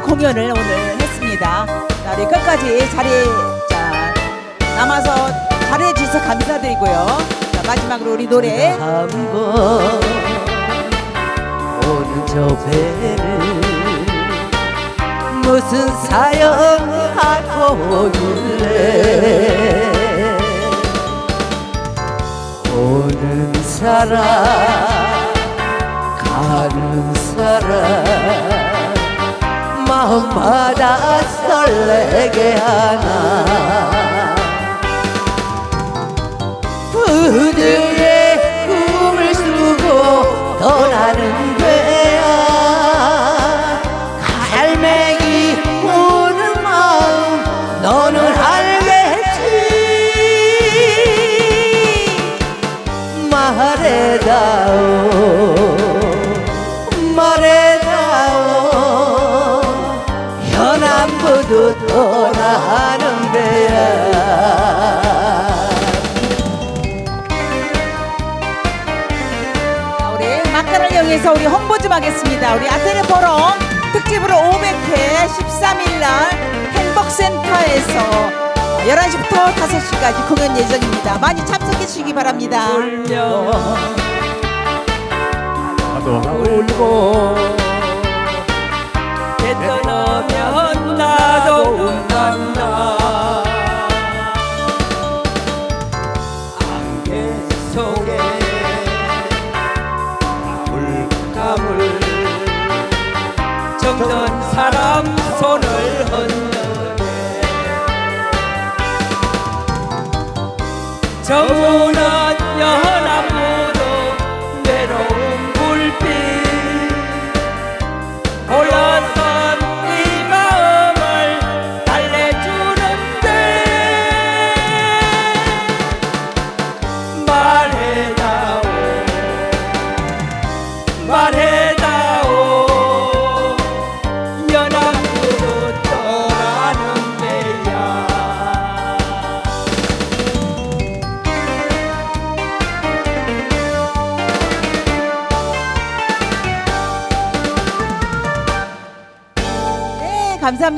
공연을 오늘 했습니다. 자, 우리 끝까지 자리 자 남아서 잘해 주셔서 감사드리고요. 자, 마지막으로 우리 노래 한번 오는 저 배를 무슨 사연 갖고 오길래 오는 사람 가는 사람 마음마다 설레게 하나. 부드 부도 떠나는 자, 우리 막간을 이용해서 우리 홍보 좀 하겠습니다. 우리 아테네 포럼 특집으로 500회 13일날 행복센터에서 11시부터 5시까지 공연 예정입니다. 많이 참석해 주시기 바랍니다. 울고 정든 사람 손을 흔드네. 저무는 연합 감사합니다.